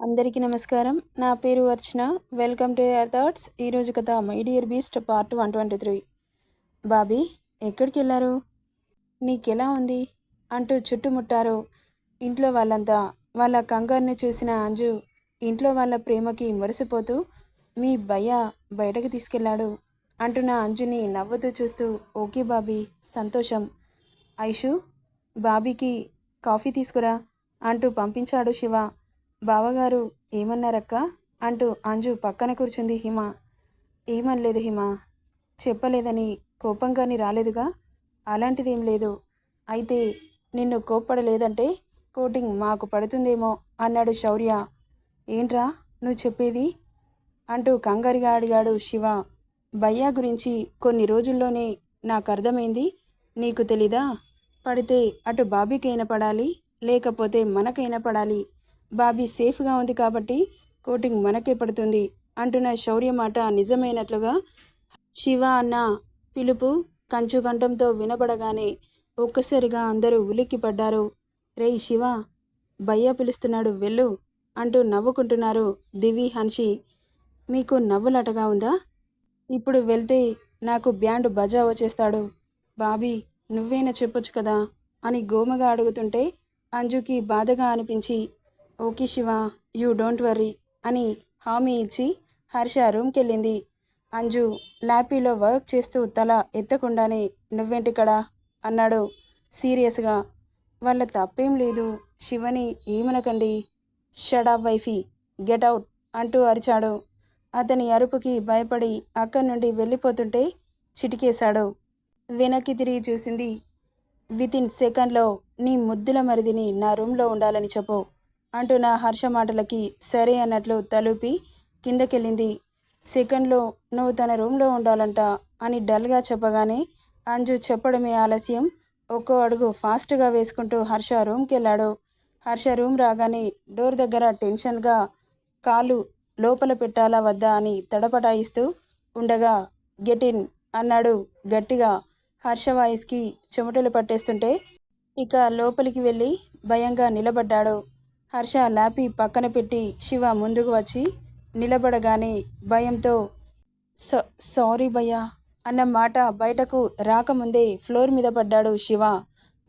అందరికీ నమస్కారం. నా పేరు Archana. Welcome to your thoughts. ఈరోజు కథ my dear beast part one twenty three. Bobby ఎక్కడికి వెళ్ళారు? నీకెలా ఉంది? అంటూ చుట్టుముట్టారు ఇంట్లో వాళ్ళంతా. వాళ్ళ కంగారుని చూసిన అంజు ఇంట్లో వాళ్ళ ప్రేమకి మురిసిపోతూ మీ భయ్య బయటకు తీసుకెళ్ళాడు అంటున్న అంజుని నవ్వుతూ చూస్తూ ఓకే బాబీ సంతోషం. ఐషు బాబీకి కాఫీ తీసుకురా అంటూ పంపించాడు శివ. బావగారు ఏమన్నారక్క? అంటూ అంజు పక్కన కూర్చుంది హిమ. ఏమనలేదు హిమ. చెప్పలేదని కోపంగాని రాలేదుగా? అలాంటిదేం లేదు. అయితే నిన్ను కోప్పడలేదంటే కోటింగ్ మాకు పడుతుందేమో అన్నాడు శౌర్య. ఏంట్రా నువ్వు చెప్పేది? అంటూ కంగారుగా అడిగాడు శివ. భయ్యా గురించి కొన్ని రోజుల్లోనే నాకు అర్థమైంది. నీకు తెలీదా? పడితే అటు బాబీకైనా పడాలి లేకపోతే మనకైనా పడాలి. బాబీ సేఫ్గా ఉంది కాబట్టి కోటింగ్ మనకే పడుతుంది అంటున్న శౌర్య మాట నిజమైనట్లుగా శివ అన్న పిలుపు కంచుకంఠంతో వినబడగానే ఒక్కసారిగా అందరూ ఉలిక్కి పడ్డారు. రేయ్ శివ భయ్య పిలుస్తున్నాడు వెళ్ళు అంటూ నవ్వుకుంటున్నారు దివి హన్షి. మీకు నవ్వులటగా ఉందా? ఇప్పుడు వెళ్తే నాకు బ్యాండ్ బజా వచ్చేస్తాడు బాబీ నువ్వేనా చెప్పొచ్చు కదా అని గోమగా అడుగుతుంటే అంజుకి బాధగా అనిపించి okay Shiva you don't worry అని హామీ ఇచ్చి హర్ష రూమ్కి వెళ్ళింది అంజు ల్యాపీలో వర్క్ చేస్తూ తల ఎత్తకుండానే నువ్వేంటిక్కడ? అన్నాడు సీరియస్గా. వాళ్ళ తప్పేం లేదు శివని ఏమనకండి. షడా వైఫీ గెట్ అవుట్ అంటూ అరిచాడు. అతని అరుపుకి భయపడి అక్కడి నుండి వెళ్ళిపోతుంటే చిటికేశాడు. వెనక్కి తిరిగి చూసింది వితిన్ సెకండ్లో నీ ముద్దుల మరిదిని నా రూమ్లో ఉండాలని చెప్పు. అంటూ నా హర్ష మాటలకి సరే అన్నట్లు తలుపి కిందకెళ్ళింది. సెకండ్లో నువ్వు తన రూమ్లో ఉండాలంట అని డల్గా చెప్పగానే అంజు చెప్పడమే ఆలస్యం. ఒక్కో అడుగు ఫాస్ట్గా వేసుకుంటూ హర్ష రూమ్కి వెళ్ళాడు హర్ష రూమ్ రాగానే డోర్ దగ్గర టెన్షన్గా కాలు లోపల పెట్టాలా వద్దా అని తడపటాయిస్తూ ఉండగా గెట్ ఇన్ అన్నాడు గట్టిగా. హర్ష వాయిస్కి చెమటలు పట్టేస్తుంటే ఇక లోపలికి వెళ్ళి భయంగా నిలబడ్డాడు. హర్ష లాపి పక్కన పెట్టి శివ ముందుకు వచ్చి నిలబడగానే భయంతో స సారీ భయ్యా అన్న మాట బయటకు రాకముందే ఫ్లోర్ మీద పడ్డాడు శివ.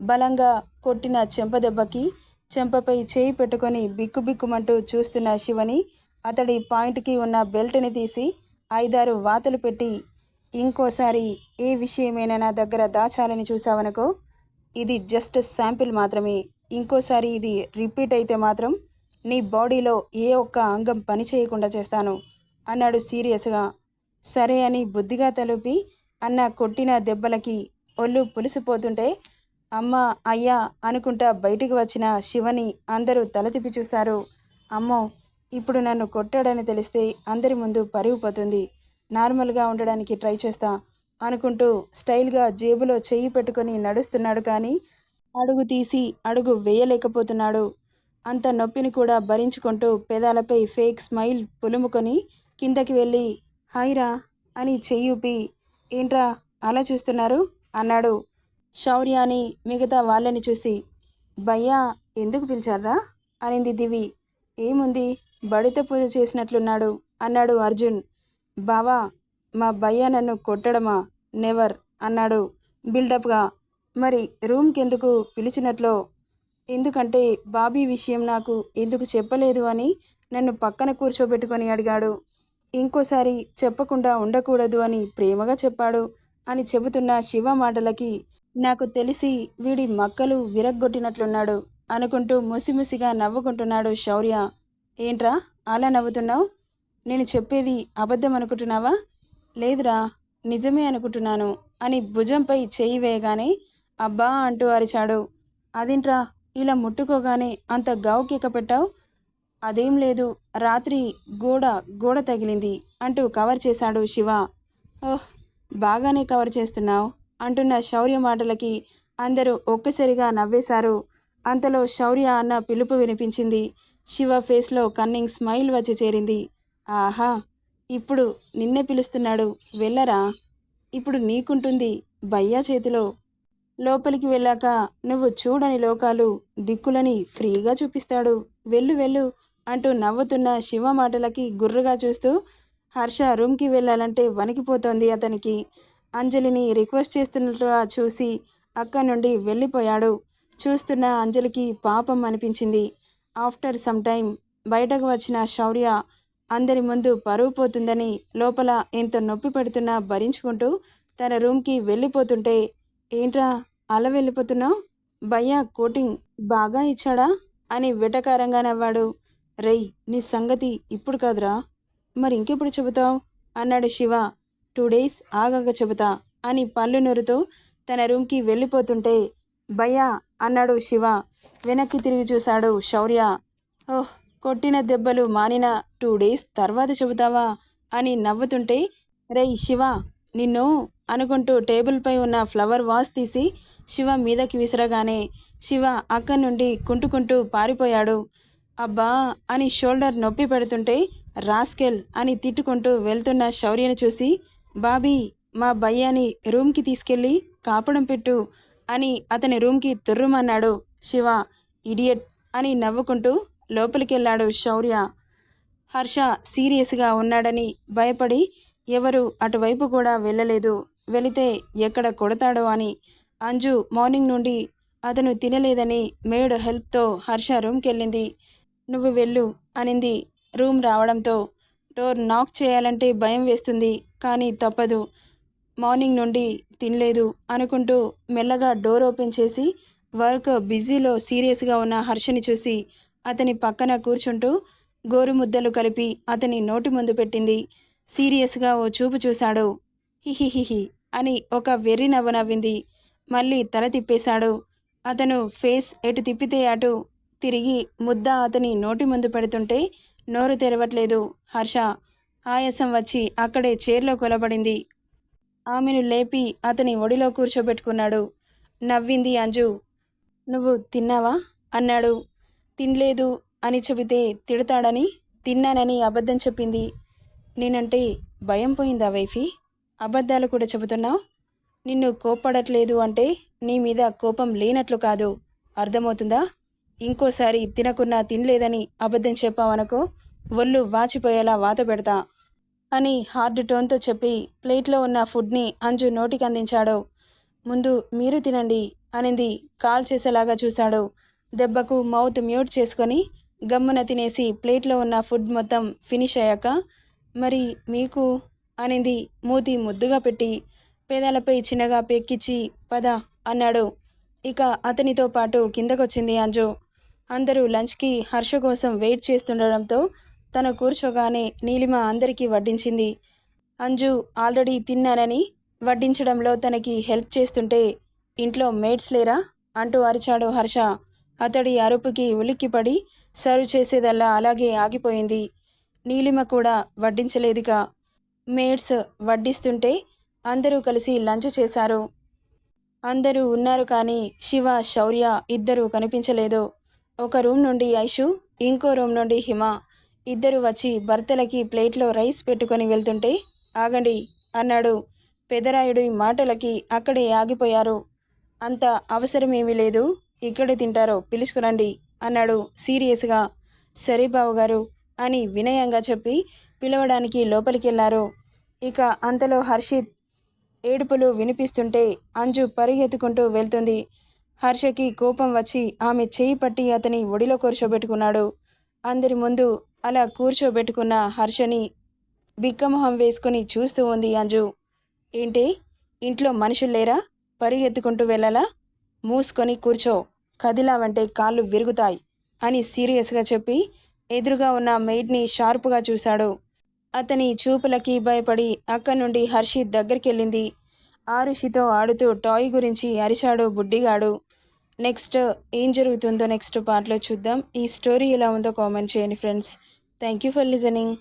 బలంగా కొట్టిన చెంప దెబ్బకి చెంపపై చేయి పెట్టుకొని బిక్కుబిక్కుమంటూ చూస్తున్న శివని అతడి పాయింట్కి ఉన్న బెల్ట్ని తీసి ఐదారు వాతలు పెట్టి ఇంకోసారి ఏ విషయమైనా నా దగ్గర దాచాలని చూసావనుకో ఇది జస్ట్ శాంపిల్ మాత్రమే. ఇంకోసారి ఇది రిపీట్ అయితే మాత్రం నీ బాడీలో ఏ ఒక్క అంగం పని చేయకుండా చేస్తాను అన్నాడు సీరియస్గా. సరే అని బుద్ధిగా తలుపి అన్న కొట్టిన దెబ్బలకి ఒళ్ళు పులిసిపోతుంటే అమ్మ అయ్యా అనుకుంటా బయటికి వచ్చిన శివని అందరూ తల తిప్పి చూశారు అమ్మో ఇప్పుడు నన్ను కొట్టాడని తెలిస్తే అందరి ముందు పరిగిపోతుంది. నార్మల్గా ఉండడానికి ట్రై చేస్తా అనుకుంటూ స్టైల్గా జేబులో చెయ్యి పెట్టుకొని నడుస్తున్నాడు కానీ అడుగు తీసి అడుగు వేయలేకపోతున్నాడు. అంత నొప్పిని కూడా భరించుకుంటూ పెదాలపై ఫేక్ స్మైల్ పులుముకొని కిందకి వెళ్ళి హాయ్రా అని చెయ్యూపి ఏంట్రా అలా చూస్తున్నారు? అన్నాడు. శౌర్యాని మిగతా వాళ్ళని చూసి భయ్యా ఎందుకు పిలిచారా అనింది దివి. ఏముంది బడిత పూజ చేసినట్లున్నాడు అన్నాడు అర్జున్. బావా మా భయ్య నన్ను కొట్టడమా? నెవర్ అన్నాడు బిల్డప్గా. మరి రూమ్కి ఎందుకు పిలిచినట్లో? ఎందుకంటే బాబీ విషయం నాకు ఎందుకు చెప్పలేదు అని నన్ను పక్కన కూర్చోబెట్టుకొని అడిగాడు. ఇంకోసారి చెప్పకుండా ఉండకూడదు అని ప్రేమగా చెప్పాడు అని చెబుతున్న శివ మాటలకి నాకు తెలిసి వీడి మక్కలు విరగ్గొట్టినట్లున్నాడు అనుకుంటూ ముసిముసిగా నవ్వుకుంటున్నాడు శౌర్య. ఏంట్రా అలా నవ్వుతున్నావు? నేను చెప్పేది అబద్ధం అనుకుంటున్నావా? లేదురా నిజమే అనుకుంటున్నాను అని భుజంపై చేయి వేయగానే అబ్బా అంటూ అరిచాడు. అదేంట్రా? ఇలా ముట్టుకోగానే అంత గావుకేక పెట్టావు అదేం లేదు. రాత్రి గోడ గోడ తగిలింది అంటూ కవర్ చేశాడు శివ. ఓహ్ బాగానే కవర్ చేస్తున్నావు అంటున్న శౌర్య మాటలకి అందరూ ఒక్కసారిగా నవ్వేశారు. అంతలో శౌర్య అన్న పిలుపు వినిపించింది. శివ ఫేస్లో కన్నింగ్ స్మైల్ వచ్చి చేరింది. ఆహా! ఇప్పుడు నిన్నే పిలుస్తున్నాడు. వెళ్ళరా? ఇప్పుడు నీకుంటుంది భయ్యా చేతిలో. లోపలికి వెళ్ళాక నువ్వు చూడని లోకాలు దిక్కులని ఫ్రీగా చూపిస్తాడు. వెళ్ళు వెళ్ళు అంటూ నవ్వుతున్న శివ మాటలకి గుర్రుగా చూస్తూ హర్ష రూమ్కి వెళ్ళాలంటే వణికిపోతోంది అతనికి. అంజలిని రిక్వెస్ట్ చేస్తున్నట్టుగా చూసి అక్క నుండి వెళ్ళిపోయాడు. చూస్తున్న అంజలికి పాపం అనిపించింది. ఆఫ్టర్ సమ్ టైం బయటకు వచ్చిన శౌర్య అందరి ముందు పరువు పోతుందని లోపల ఎంత నొప్పి పెడుతున్నా భరించుకుంటూ తన రూమ్కి వెళ్ళిపోతుంటే ఏంట్రా అలా వెళ్ళిపోతున్నావు? భయ్యా కోటింగ్ బాగా ఇచ్చాడా? అని వెటకారంగా నవ్వాడు. రేయ్ నీ సంగతి ఇప్పుడు కాదురా. మరి ఇంకెప్పుడు చెబుతావు? అన్నాడు శివ. టూ డేస్ ఆగాక చెబుతా అని పళ్ళు నూరుతూ తన రూమ్కి వెళ్ళిపోతుంటే భయ్యా అన్నాడు శివ. వెనక్కి తిరిగి చూశాడు శౌర్య. ఓహ్ కొట్టిన దెబ్బలు మానిన టూ డేస్ తర్వాత చెబుతావా? అని నవ్వుతుంటే రేయ్ శివ నిన్ను అనుకుంటూ టేబుల్పై ఉన్న ఫ్లవర్ వాస్ తీసి శివ మీదకి విసిరగానే శివ అక్కడి నుండి కుంటుకుంటూ పారిపోయాడు. అబ్బా అని షోల్డర్ నొప్పి పెడుతుంటే రాస్కెల్ అని తిట్టుకుంటూ వెళ్తున్న శౌర్యను చూసి బాబీ మా భయ్యాని రూమ్కి తీసుకెళ్ళి కాపడం పెట్టు అని అతని రూమ్కి తుర్రుమన్నాడు శివ. ఇడియట్ అని నవ్వుకుంటూ లోపలికెళ్ళాడు శౌర్య. హర్ష సీరియస్గా ఉన్నాడని భయపడి ఎవరు అటువైపు కూడా వెళ్ళలేదు. వెళితే ఎక్కడ కొడతాడో అని. అంజు మార్నింగ్ నుండి అతను తినలేదని మేడ్ హెల్ప్తో హర్ష రూమ్కి వెళ్ళింది నువ్వు వెళ్ళు అనింది. రూమ్ రావడంతో డోర్ నాక్ చేయాలంటే భయం వేస్తుంది కానీ తప్పదు. మార్నింగ్ నుండి తినలేదు అనుకుంటూ మెల్లగా డోర్ ఓపెన్ చేసి వర్క్ బిజీలో సీరియస్గా ఉన్న హర్షని చూసి అతని పక్కన కూర్చుంటూ గోరుముద్దలు కలిపి అతని నోటి ముందు పెట్టింది. సీరియస్గా ఓ చూపు చూశాడు. హిహిహిహి అని ఒక వెర్రి నవ్వు నవ్వింది. మళ్ళీ తల తిప్పేశాడు. అతను ఫేస్ ఎటు తిప్పితే అటు తిరిగి ముద్ద అతని నోటి ముందు పెడుతుంటే నోరు తెరవట్లేదు. హర్ష ఆయాసం వచ్చి అక్కడే చైర్లో కొలబడింది. ఆమెను లేపి అతని ఒడిలో కూర్చోబెట్టుకున్నాడు. నవ్వింది అంజు. నువ్వు తిన్నావా? అన్నాడు. తినలేదు అని చెబితే తిడతాడని తిన్నానని అబద్ధం చెప్పింది. నేనంటే భయం పోయిందా వైఫీ? అబద్ధాలు కూడా చెబుతున్నావు? నిన్ను కోప్పడట్లేదు అంటే నీ మీద కోపం లేనట్లు కాదు. అర్థమవుతుందా? ఇంకోసారి తినకున్నా తినలేదని అబద్ధం చెప్పావనుకో ఒళ్ళు వాచిపోయేలా వాత పెడతా అని హార్డ్ టోన్తో చెప్పి ప్లేట్లో ఉన్న ఫుడ్ని అంజు నోటికి అందించాడు. ముందు మీరు తినండి అనింది కాల్ చేసేలాగా చూశాడు. దెబ్బకు మౌత్ మ్యూట్ చేసుకొని గమ్మున తినేసి ప్లేట్లో ఉన్న ఫుడ్ మొత్తం ఫినిష్ అయ్యాక మరి మీకు? అనేది. మూతి ముద్దుగా పెట్టి పేదాలపై చిన్నగా పెక్కిచ్చి పద అన్నాడు. ఇక అతనితో పాటు కిందకొచ్చింది అంజు. అందరూ లంచ్కి హర్ష కోసం వెయిట్ చేస్తుండడంతో తను కూర్చోగానే నీలిమ అందరికీ వడ్డించింది. అంజు ఆల్రెడీ తిన్నానని వడ్డించడంలో తనకి హెల్ప్ చేస్తుంటే ఇంట్లో మేడ్స్ లేరా? అంటూ అరిచాడు హర్ష. అతడి అరుపుకి ఉలిక్కిపడి సర్వ్ చేసేదల్లా అలాగే ఆగిపోయింది. నీలిమ కూడా వడ్డించలేదుగా. మేడ్స్ వడ్డిస్తుంటే అందరూ కలిసి లంచ్ చేశారు. అందరూ ఉన్నారు కానీ శివ శౌర్య ఇద్దరూ కనిపించలేదు. ఒక రూమ్ నుండి ఐషు ఇంకో రూమ్ నుండి హిమ. ఇద్దరు వచ్చి భర్తలకి ప్లేట్లో రైస్ పెట్టుకొని వెళ్తుంటే ఆగండి అన్నాడు. పెదరాయుడు మాటలకి అక్కడే ఆగిపోయారు. అంత అవసరమేమీ లేదు ఇక్కడే తింటారో పిలుచుకురండి అన్నాడు సీరియస్గా. సరే బావగారు అని వినయంగా చెప్పి పిలవడానికి లోపలికెళ్ళారు. ఇక అంతలో హర్షిత్ ఏడుపులు వినిపిస్తుంటే అంజు పరిగెత్తుకుంటూ వెళ్తుంది. హర్షకి కోపం వచ్చి ఆమె చేయి పట్టి అతని ఒడిలో కూర్చోబెట్టుకున్నాడు. అందరి ముందు అలా కూర్చోబెట్టుకున్న హర్షని బిక్కమొహం వేసుకుని చూస్తూ ఉంది అంజు. ఏంటి? ఇంట్లో మనుషులు లేరా? పరిగెత్తుకుంటూ వెళ్ళాలా? మూసుకొని కూర్చో. కదిలావంటే కాళ్ళు విరుగుతాయి అని సీరియస్గా చెప్పి ఎదురుగా ఉన్న మెయిడ్ని షార్పుగా చూశాడు. అతని చూపులకి భయపడి అక్కడి నుండి హర్షిత్ దగ్గరికెళ్ళింది. ఆరుషితో ఆడుతూ టాయ్ గురించి అరిచాడు బుడ్డిగాడు. నెక్స్ట్ ఏం జరుగుతుందో నెక్స్ట్ పార్ట్లో చూద్దాం. ఈ స్టోరీ ఎలా ఉందో కామెంట్ చేయండి friends. Thank you for listening.